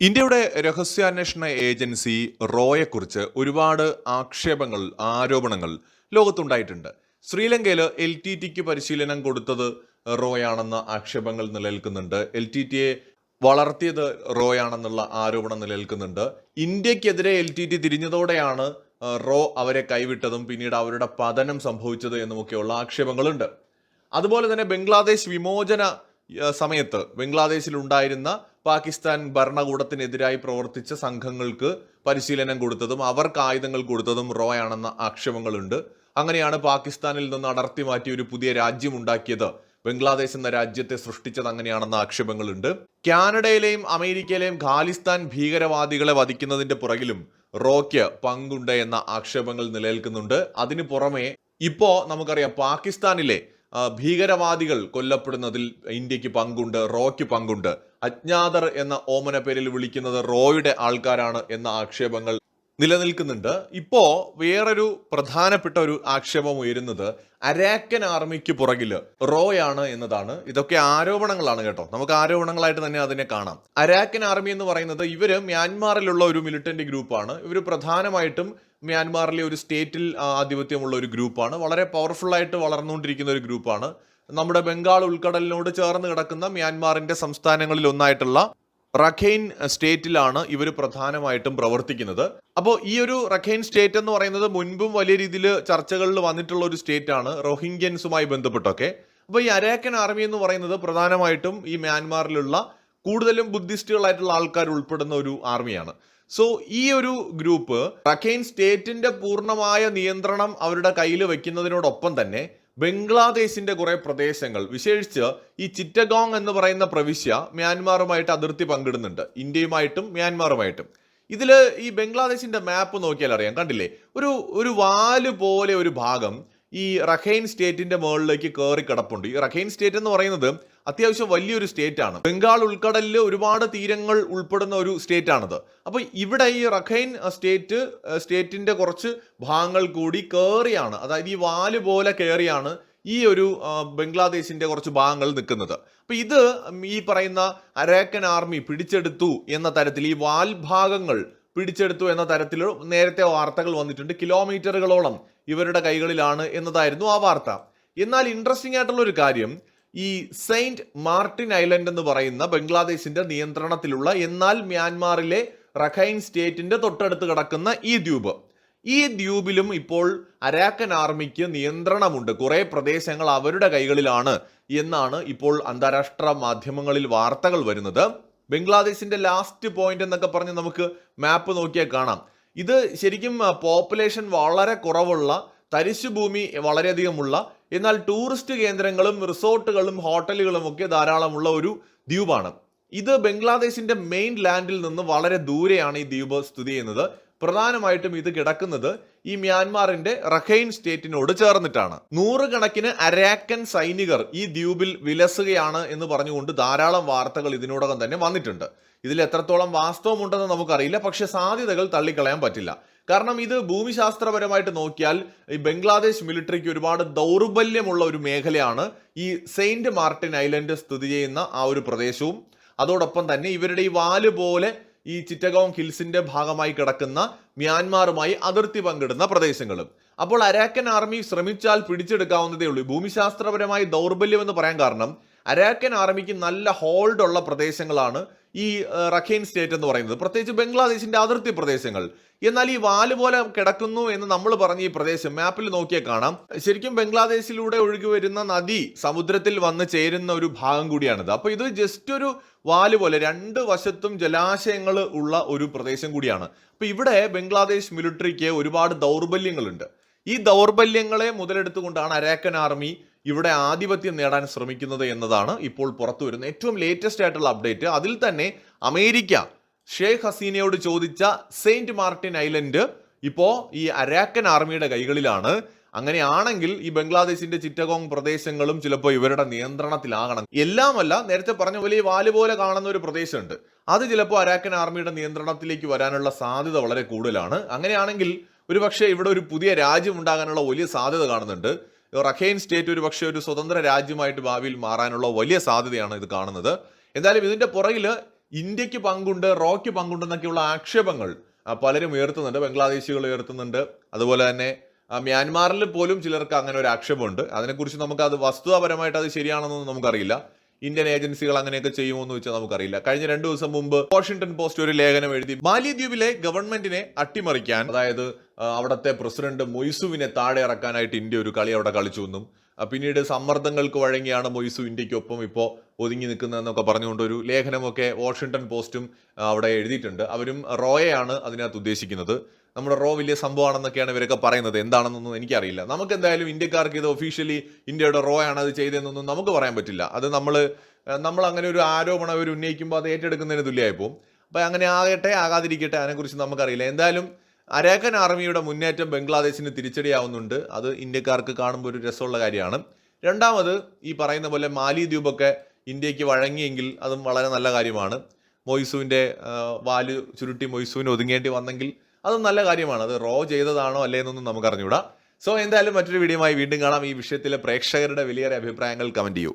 ഇന്ത്യയുടെ രഹസ്യാന്വേഷണ ഏജൻസി റോയെക്കുറിച്ച് ഒരുപാട് ആക്ഷേപങ്ങൾ ആരോപണങ്ങൾ ലോകത്തുണ്ടായിട്ടുണ്ട്. ശ്രീലങ്കയിൽ എൽ ടി ടിക്ക് പരിശീലനം കൊടുത്തത് റോയാണെന്ന ആക്ഷേപങ്ങൾ നിലനിൽക്കുന്നുണ്ട്. എൽ ടി ടിയെ വളർത്തിയത് റോയാണെന്നുള്ള ആരോപണം നിലനിൽക്കുന്നുണ്ട്. ഇന്ത്യക്കെതിരെ എൽ ടി ടി തിരിഞ്ഞതോടെയാണ് റോ അവരെ കൈവിട്ടതും പിന്നീട് അവരുടെ പതനം സംഭവിച്ചത് എന്നുമൊക്കെയുള്ള ആക്ഷേപങ്ങളുണ്ട്. അതുപോലെ തന്നെ ബംഗ്ലാദേശ് വിമോചന സമയത്ത് ബംഗ്ലാദേശിൽ ഉണ്ടായിരുന്ന പാകിസ്ഥാൻ ഭരണകൂടത്തിനെതിരായി പ്രവർത്തിച്ച സംഘങ്ങൾക്ക് പരിശീലനം കൊടുത്തതും അവർക്ക് ആയുധങ്ങൾ കൊടുത്തതും റോ ആണെന്ന ആക്ഷേപങ്ങളുണ്ട്. അങ്ങനെയാണ് പാകിസ്ഥാനിൽ നിന്ന് അടർത്തി മാറ്റി ഒരു പുതിയ രാജ്യം ഉണ്ടാക്കിയത്. ബംഗ്ലാദേശ് എന്ന രാജ്യത്തെ സൃഷ്ടിച്ചത് അങ്ങനെയാണെന്ന ആക്ഷേപങ്ങളുണ്ട്. കാനഡയിലെയും അമേരിക്കയിലെയും ഖാലിസ്ഥാൻ ഭീകരവാദികളെ വധിക്കുന്നതിന്റെ പുറകിലും റോയ്ക്ക് പങ്കുണ്ട് എന്ന ആക്ഷേപങ്ങൾ നിലനിൽക്കുന്നുണ്ട്. അതിനു പുറമെ ഇപ്പോ നമുക്കറിയാം പാകിസ്ഥാനിലെ ഭീകരവാദികൾ കൊല്ലപ്പെടുന്നതിൽ ഇന്ത്യയ്ക്ക് പങ്കുണ്ട് റോയ്ക്ക് പങ്കുണ്ട്. അജ്ഞാതർ എന്ന ഓമന പേരിൽ വിളിക്കുന്നത് റോയുടെ ആൾക്കാരാണ് എന്ന ആക്ഷേപങ്ങൾ നിലനിൽക്കുന്നുണ്ട്. ഇപ്പോ വേറൊരു പ്രധാനപ്പെട്ട ഒരു ആക്ഷേപം ഉയരുന്നത് അരാക്കൻ ആർമിക്ക് പുറകിൽ റോയാണ് എന്നതാണ്. ഇതൊക്കെ ആരോപണങ്ങളാണ് കേട്ടോ. നമുക്ക് ആരോപണങ്ങളായിട്ട് തന്നെ അതിനെ കാണാം. അരാക്കൻ ആർമി എന്ന് പറയുന്നത് ഇവർ മ്യാൻമാറിലുള്ള ഒരു മിലിറ്റന്റ് ഗ്രൂപ്പാണ്. ഇവർ പ്രധാനമായിട്ടും മ്യാൻമാറിലെ ഒരു സ്റ്റേറ്റിൽ ആധിപത്യമുള്ള ഒരു ഗ്രൂപ്പാണ്. വളരെ പവർഫുള്ളായിട്ട് വളർന്നുകൊണ്ടിരിക്കുന്ന ഒരു ഗ്രൂപ്പാണ്. നമ്മുടെ ബംഗാൾ ഉൾക്കടലിനോട് ചേർന്ന് കിടക്കുന്ന മ്യാൻമാറിന്റെ സംസ്ഥാനങ്ങളിൽ ഒന്നായിട്ടുള്ള റഖൈൻ സ്റ്റേറ്റിലാണ് ഇവർ പ്രധാനമായിട്ടും പ്രവർത്തിക്കുന്നത്. അപ്പോൾ ഈ ഒരു റഖൈൻ സ്റ്റേറ്റ് എന്ന് പറയുന്നത് മുൻപും വലിയ രീതിയിൽ ചർച്ചകളിൽ വന്നിട്ടുള്ള ഒരു സ്റ്റേറ്റ് ആണ് റോഹിംഗ്യൻസുമായി ബന്ധപ്പെട്ടൊക്കെ. അപ്പോൾ ഈ അരേക്കൻ ആർമി എന്ന് പറയുന്നത് പ്രധാനമായിട്ടും ഈ മ്യാൻമാറിലുള്ള കൂടുതലും ബുദ്ധിസ്റ്റുകളായിട്ടുള്ള ആൾക്കാർ ഉൾപ്പെടുന്ന ഒരു ആർമിയാണ്. സോ ഈ ഒരു ഗ്രൂപ്പ് റഖൈൻ സ്റ്റേറ്റിന്റെ പൂർണമായ നിയന്ത്രണം അവരുടെ കയ്യിൽ വെക്കുന്നതിനോടൊപ്പം തന്നെ ബംഗ്ലാദേശിന്റെ കുറെ പ്രദേശങ്ങൾ വിശേഷിച്ച് ഈ ചിറ്റഗോങ് എന്ന് പറയുന്ന പ്രവിശ്യ മ്യാൻമാറുമായിട്ട് അതിർത്തി പങ്കിടുന്നുണ്ട്. ഇന്ത്യയുമായിട്ടും മ്യാൻമാറുമായിട്ടും. ഇതിൽ ഈ ബംഗ്ലാദേശിന്റെ മാപ്പ് നോക്കിയാൽ അറിയാം. കണ്ടില്ലേ? ഒരു ഒരു വാൽ പോലെ ഒരു ഭാഗം ഈ റഖൈൻ സ്റ്റേറ്റിന്റെ മുകളിലേക്ക് കയറി കിടപ്പുണ്ട്. ഈ റഖൈൻ സ്റ്റേറ്റ് എന്ന് പറയുന്നത് അത്യാവശ്യം വലിയൊരു സ്റ്റേറ്റ് ആണ് ബംഗാൾ ഉൾക്കടലിൽ ഒരുപാട് തീരങ്ങൾ ഉൾപ്പെടുന്ന ഒരു സ്റ്റേറ്റ് ആണത് അപ്പോൾ ഇവിടെ ഈ റഖൈൻ സ്റ്റേറ്റ് സ്റ്റേറ്റിന്റെ കുറച്ച് ഭാഗങ്ങൾ കൂടി കയറിയാണ് അതായത് ഈ വാൽ പോലെ കയറിയാണ് ഈ ഒരു ബംഗ്ലാദേശിന്റെ കുറച്ച് ഭാഗങ്ങൾ നിൽക്കുന്നത്. അപ്പൊ ഇത് ഈ പറയുന്ന അരേക്കൻ ആർമി പിടിച്ചെടുത്തു എന്ന തരത്തിൽ ഈ വാൽ ഭാഗങ്ങൾ പിടിച്ചെടുത്തു എന്ന തരത്തിൽ നേരത്തെ വാർത്തകൾ വന്നിട്ടുണ്ട്. കിലോമീറ്ററുകളോളം ഇവരുടെ കൈകളിലാണ് എന്നതായിരുന്നു ആ വാർത്ത. എന്നാൽ ഇൻട്രസ്റ്റിംഗ് ആയിട്ടുള്ള ഒരു കാര്യം ഈ സെയിന്റ് മാർട്ടിൻ ഐലൻഡ് എന്ന് പറയുന്ന ബംഗ്ലാദേശിന്റെ നിയന്ത്രണത്തിലുള്ള എന്നാൽ മ്യാൻമാറിലെ റഖൈൻ സ്റ്റേറ്റിന്റെ തൊട്ടടുത്ത് കിടക്കുന്ന ഈ ദ്വീപ്. ഈ ദ്വീപിലും ഇപ്പോൾ അരാക്കൻ ആർമിക്ക് നിയന്ത്രണമുണ്ട്. കുറെ പ്രദേശങ്ങൾ അവരുടെ കൈകളിലാണ് എന്നാണ് ഇപ്പോൾ അന്താരാഷ്ട്ര മാധ്യമങ്ങളിൽ വാർത്തകൾ വരുന്നത്. ബംഗ്ലാദേശിന്റെ ലാസ്റ്റ് പോയിന്റ് എന്നൊക്കെ പറഞ്ഞ് നമുക്ക് മാപ്പ് നോക്കിയാൽ കാണാം. ഇത് ശരിക്കും പോപ്പുലേഷൻ വളരെ കുറവുള്ള തരിശുഭൂമി വളരെയധികമുള്ള എന്നാൽ ടൂറിസ്റ്റ് കേന്ദ്രങ്ങളും റിസോർട്ടുകളും ഹോട്ടലുകളും ഒക്കെ ധാരാളമുള്ള ഒരു ദ്വീപാണ്. ഇത് ബംഗ്ലാദേശിന്റെ മെയിൻ ലാൻഡിൽ നിന്ന് വളരെ ദൂരെയാണ് ഈ ദ്വീപ് സ്ഥിതി ചെയ്യുന്നത്. പ്രധാനമായിട്ടും ഇത് കിടക്കുന്നത് ഈ മ്യാൻമാറിന്റെ റഖൈൻ സ്റ്റേറ്റിനോട് ചേർന്നിട്ടാണ്. നൂറുകണക്കിന് അരാക്കൻ സൈനികർ ഈ ദ്വീപിൽ വിലസുകയാണ് എന്ന് പറഞ്ഞുകൊണ്ട് ധാരാളം വാർത്തകൾ ഇതിനോടകം തന്നെ വന്നിട്ടുണ്ട്. ഇതിൽ എത്രത്തോളം വാസ്തവമുണ്ടെന്ന് നമുക്കറിയില്ല പക്ഷേ സാധ്യതകൾ തള്ളിക്കളയാൻ പറ്റില്ല. കാരണം ഇത് ഭൂമിശാസ്ത്രപരമായിട്ട് നോക്കിയാൽ ഈ ബംഗ്ലാദേശ് മിലിറ്ററിക്ക് ഒരുപാട് ദൗർബല്യമുള്ള ഒരു മേഖലയാണ് ഈ സെയിന്റ് മാർട്ടിൻ ഐലൻഡ് സ്ഥിതി ചെയ്യുന്ന ആ ഒരു പ്രദേശവും. അതോടൊപ്പം തന്നെ ഇവരുടെ ഈ വാൽ പോലെ ഈ ചിറ്റഗോങ് ഹിൽസിന്റെ ഭാഗമായി കിടക്കുന്ന മ്യാൻമാറുമായി അതിർത്തി പങ്കിടുന്ന പ്രദേശങ്ങളും. അപ്പോൾ അരാക്കൻ ആർമി ശ്രമിച്ചാൽ പിടിച്ചെടുക്കാവുന്നതേ ഉള്ളൂ. ഭൂമിശാസ്ത്രപരമായി ദൗർബല്യം എന്ന് പറയാൻ കാരണം അരാക്കൻ ആർമിക്ക് നല്ല ഹോൾഡ് ഉള്ള പ്രദേശങ്ങളാണ് ഈ റഖൈൻ സ്റ്റേറ്റ് എന്ന് പറയുന്നത്. പ്രത്യേകിച്ച് ബംഗ്ലാദേശിന്റെ അതിർത്തി പ്രദേശങ്ങൾ. എന്നാൽ ഈ വാൽ പോലെ കിടക്കുന്നു എന്ന് നമ്മൾ പറഞ്ഞ ഈ പ്രദേശം മാപ്പിൽ നോക്കിയാൽ കാണാം. ശരിക്കും ബംഗ്ലാദേശിലൂടെ ഒഴുകി വരുന്ന നദി സമുദ്രത്തിൽ വന്ന് ചേരുന്ന ഒരു ഭാഗം കൂടിയാണിത്. അപ്പോൾ ഇത് ജസ്റ്റ് ഒരു വാൽ പോലെ രണ്ട് വശത്തും ജലാശയങ്ങൾ ഉള്ള ഒരു പ്രദേശം കൂടിയാണ്. അപ്പോൾ ഇവിടെ ബംഗ്ലാദേശ് മിലിറ്ററിക്ക് ഒരുപാട് ദൗർബല്യങ്ങളുണ്ട്. ഈ ദൗർബല്യങ്ങളെ മുതലെടുത്തുകൊണ്ടാണ് അരാക്കൻ ആർമി ഇവിടെ ആധിപത്യം നേടാൻ ശ്രമിക്കുന്നത് എന്നതാണ് ഇപ്പോൾ പുറത്തു വരുന്ന ഏറ്റവും ലേറ്റസ്റ്റ് ആയിട്ടുള്ള അപ്ഡേറ്റ് അതിൽ തന്നെ അമേരിക്ക ഷെയ്ഖ് ഹസീനയോട് ചോദിച്ച സെയിന്റ് മാർട്ടിൻ ഐലൻഡ് ഇപ്പോൾ ഈ അരാക്കൻ ആർമിയുടെ കൈകളിലാണ്. അങ്ങനെയാണെങ്കിൽ ഈ ബംഗ്ലാദേശിന്റെ ചിറ്റഗോങ് പ്രദേശങ്ങളും ചിലപ്പോൾ ഇവരുടെ നിയന്ത്രണത്തിലാകണം. എല്ലാമല്ല നേരത്തെ പറഞ്ഞ പോലെ ഈ വാൽ പോലെ കാണുന്ന ഒരു പ്രദേശമുണ്ട്. അത് ചിലപ്പോൾ അരാക്കൻ ആർമിയുടെ നിയന്ത്രണത്തിലേക്ക് വരാനുള്ള സാധ്യത വളരെ കൂടുതലാണ്. അങ്ങനെയാണെങ്കിൽ ഒരു പക്ഷേ ഇവിടെ ഒരു പുതിയ രാജ്യം ഉണ്ടാകാനുള്ള വലിയ സാധ്യത കാണുന്നുണ്ട്. റഖൈൻ സ്റ്റേറ്റ് ഒരു പക്ഷേ ഒരു സ്വതന്ത്ര രാജ്യമായിട്ട് ഭാവിയിൽ മാറാനുള്ള വലിയ സാധ്യതയാണ് ഇത് കാണുന്നത്. എന്തായാലും ഇതിന്റെ പുറകിൽ ഇന്ത്യയ്ക്ക് പങ്കുണ്ട് റോയ്ക്ക് പങ്കുണ്ടെന്നൊക്കെയുള്ള ആക്ഷേപങ്ങൾ പലരും ഉയർത്തുന്നുണ്ട് ബംഗ്ലാദേശികൾ ഉയർത്തുന്നുണ്ട്. അതുപോലെ തന്നെ മ്യാൻമാറിൽ പോലും ചിലർക്ക് അങ്ങനെ ഒരു ആക്ഷേപമുണ്ട്. അതിനെക്കുറിച്ച് നമുക്ക് അത് വസ്തുതാപരമായിട്ട് അത് ശരിയാണെന്നൊന്നും നമുക്കറിയില്ല. ഇന്ത്യൻ ഏജൻസികൾ അങ്ങനെയൊക്കെ ചെയ്യുമോ എന്ന് വെച്ചാൽ നമുക്കറിയില്ല. കഴിഞ്ഞ രണ്ടു ദിവസം മുമ്പ് വാഷിംഗ്ടൺ പോസ്റ്റ് ഒരു ലേഖനം എഴുതി മാലിദ്വീപിലെ ഗവൺമെന്റിനെ അട്ടിമറിക്കാൻ അതായത് അവിടത്തെ പ്രസിഡന്റ് മൊയ്സുവിനെ താഴെ ഇറക്കാനായിട്ട് ഇന്ത്യ ഒരു കളി അവിടെ കളിച്ചു എന്നും പിന്നീട് സമ്മർദ്ദങ്ങൾക്ക് വഴങ്ങിയാണ് മൊയ്സു ഇന്ത്യക്കൊപ്പം ഇപ്പോൾ ഒതുങ്ങി നിൽക്കുന്നതെന്നൊക്കെ പറഞ്ഞുകൊണ്ട് ഒരു ലേഖനമൊക്കെ വാഷിംഗ്ടൺ പോസ്റ്റും അവിടെ എഴുതിയിട്ടുണ്ട്. അവരും റോയയാണ് അതിനകത്ത് ഉദ്ദേശിക്കുന്നത്. നമ്മുടെ റോ വലിയ സംഭവമാണെന്നൊക്കെയാണ് ഇവരൊക്കെ പറയുന്നത്. എന്താണെന്നൊന്നും എനിക്കറിയില്ല. നമുക്ക് എന്തായാലും ഇന്ത്യക്കാർക്ക് ഇത് ഒഫീഷ്യലി ഇന്ത്യയുടെ റോ ആണ് അത് ചെയ്തതെന്നൊന്നും നമുക്ക് പറയാൻ പറ്റില്ല. അത് നമ്മൾ നമ്മൾ അങ്ങനെ ഒരു ആരോപണം അവർ ഉന്നയിക്കുമ്പോൾ അത് ഏറ്റെടുക്കുന്നതിന് തുല്യമായി പോകും അപ്പം അങ്ങനെ ആകട്ടെ ആകാതിരിക്കട്ടെ അതിനെക്കുറിച്ച് നമുക്കറിയില്ല. എന്തായാലും അരാക്കൻ ആർമിയുടെ മുന്നേറ്റം ബംഗ്ലാദേശിന് തിരിച്ചടിയാവുന്നുണ്ട്. അത് ഇന്ത്യക്കാർക്ക് കാണുമ്പോൾ ഒരു രസമുള്ള കാര്യമാണ്. രണ്ടാമത് ഈ പറയുന്ന പോലെ മാലി മാലിദ്വീപൊക്കെ ഇന്ത്യയ്ക്ക് വഴങ്ങിയെങ്കിൽ അതും വളരെ നല്ല കാര്യമാണ്. മൊയ്സുവിന്റെ വാൽ ചുരുട്ടി മൊയ്സുവിന് ഒതുങ്ങേണ്ടി വന്നെങ്കിൽ അതും നല്ല കാര്യമാണ്. അത് റോ ചെയ്തതാണോ അല്ലേ എന്നൊന്നും നമുക്ക് അറിഞ്ഞുകൂടാ സോ എന്തായാലും മറ്റൊരു വീഡിയോയുമായി വീണ്ടും കാണാം. ഈ വിഷയത്തിലെ പ്രേക്ഷകരുടെ വിലയേറെ അഭിപ്രായങ്ങൾ കമന്റ് ചെയ്യൂ.